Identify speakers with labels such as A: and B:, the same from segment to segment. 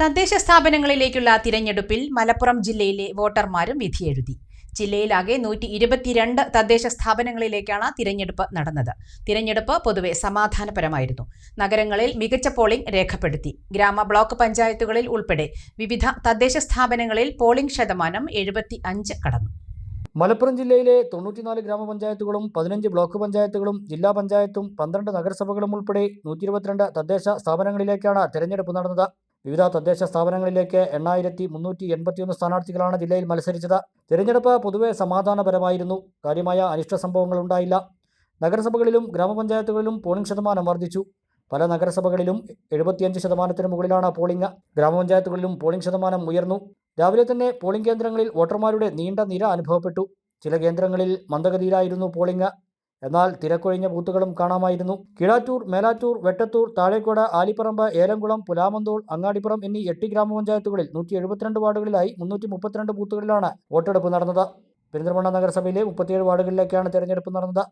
A: തദ്ദേശ സ്ഥാപനങ്ങളിലേക്കുള്ള തിരഞ്ഞെടുപ്പിൽ മലപ്പുറം ജില്ലയിലെ വോട്ടർമാരും വിധിയെഴുതി. ജില്ലയിലാകെ നൂറ്റി ഇരുപത്തിരണ്ട് തദ്ദേശ സ്ഥാപനങ്ങളിലേക്കാണ് തിരഞ്ഞെടുപ്പ് നടന്നത്. തിരഞ്ഞെടുപ്പ് പൊതുവെ സമാധാനപരമായിരുന്നു. നഗരങ്ങളിൽ മികച്ച പോളിംഗ് രേഖപ്പെടുത്തി. ഗ്രാമ ബ്ലോക്ക് പഞ്ചായത്തുകളിൽ ഉൾപ്പെടെ വിവിധ തദ്ദേശ സ്ഥാപനങ്ങളിൽ പോളിംഗ് ശതമാനം എഴുപത്തി അഞ്ച് കടന്നു.
B: മലപ്പുറം ജില്ലയിലെ തൊണ്ണൂറ്റിനാല് ഗ്രാമപഞ്ചായത്തുകളും പതിനഞ്ച് ബ്ലോക്ക് പഞ്ചായത്തുകളും ജില്ലാ പഞ്ചായത്തും പന്ത്രണ്ട് നഗരസഭകളും ഉൾപ്പെടെ നൂറ്റി തദ്ദേശ സ്ഥാപനങ്ങളിലേക്കാണ് തിരഞ്ഞെടുപ്പ് നടന്നത്. വിവിധ തദ്ദേശ സ്ഥാപനങ്ങളിലേക്ക് എണ്ണായിരത്തി മുന്നൂറ്റി എൺപത്തിയൊന്ന് സ്ഥാനാർത്ഥികളാണ് ജില്ലയിൽ മത്സരിച്ചത്. തിരഞ്ഞെടുപ്പ് പൊതുവെ സമാധാനപരമായിരുന്നു. കാര്യമായ അനിഷ്ട സംഭവങ്ങൾ ഉണ്ടായില്ല. നഗരസഭകളിലും ഗ്രാമപഞ്ചായത്തുകളിലും പോളിംഗ് ശതമാനം വർദ്ധിച്ചു. പല നഗരസഭകളിലും എഴുപത്തിയഞ്ച് ശതമാനത്തിന് മുകളിലാണ് പോളിംഗ് ഗ്രാമപഞ്ചായത്തുകളിലും പോളിംഗ് ശതമാനം ഉയർന്നു. രാവിലെ തന്നെ പോളിംഗ് കേന്ദ്രങ്ങളിൽ വോട്ടർമാരുടെ നീണ്ട നിര അനുഭവപ്പെട്ടു. ചില കേന്ദ്രങ്ങളിൽ മന്ദഗതിയിലായിരുന്നു പോളിംഗ് എന്നാൽ തിരക്കൊഴിഞ്ഞ ബൂത്തുകളും കാണാമായിരുന്നു. കിഴാറ്റൂർ മേലാറ്റൂർ വെട്ടത്തൂർ താഴേക്കോട് ആലിപ്പറമ്പ് ഏലംകുളം പുലാമന്തോൾ അങ്ങാടിപ്പുറം എന്നീ എട്ട് ഗ്രാമപഞ്ചായത്തുകളിൽ നൂറ്റി എഴുപത്തിരണ്ട് വാർഡുകളിലായി മുന്നൂറ്റി മുപ്പത്തിരണ്ട് ബൂത്തുകളിലാണ് വോട്ടെടുപ്പ് നടന്നത്. പെരിന്തൽമണ്ണ നഗരസഭയിലെ മുപ്പത്തിയേഴ് വാർഡുകളിലേക്കാണ് തെരഞ്ഞെടുപ്പ് നടന്നത്.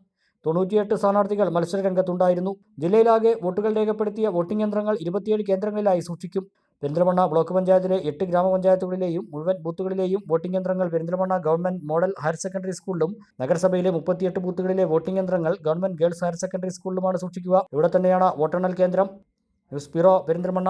B: തൊണ്ണൂറ്റിയെട്ട് സ്ഥാനാർത്ഥികൾ മത്സരരംഗത്തുണ്ടായിരുന്നു. ജില്ലയിലാകെ വോട്ടുകൾ രേഖപ്പെടുത്തിയ വോട്ടിംഗ് യന്ത്രങ്ങൾ ഇരുപത്തിയേഴ് കേന്ദ്രങ്ങളിലായി സൂക്ഷിക്കും. പെരിന്തൽമണ്ണ ബ്ലോക്ക് പഞ്ചായത്തിലെ എട്ട് ഗ്രാമപഞ്ചായത്തുകളിലെയും മുഴുവൻ ബൂത്തുകളിലെയും വോട്ടിംഗ് യന്ത്രങ്ങൾ Perinthalmanna government model higher secondary സ്കൂളിലും നഗരസഭയിലെ മുപ്പത്തിയെട്ട് ബൂത്തുകളിലെ വോട്ടിംഗ് യന്ത്രങ്ങൾ ഗവൺമെന്റ് ഗേൾസ് ഹയർ സെക്കൻഡറി സ്കൂളിലുമാണ് സൂക്ഷിക്കുക. ഇവിടെ തന്നെയാണ് വോട്ടെണ്ണൽ കേന്ദ്രം. News bureau Perinthalmanna.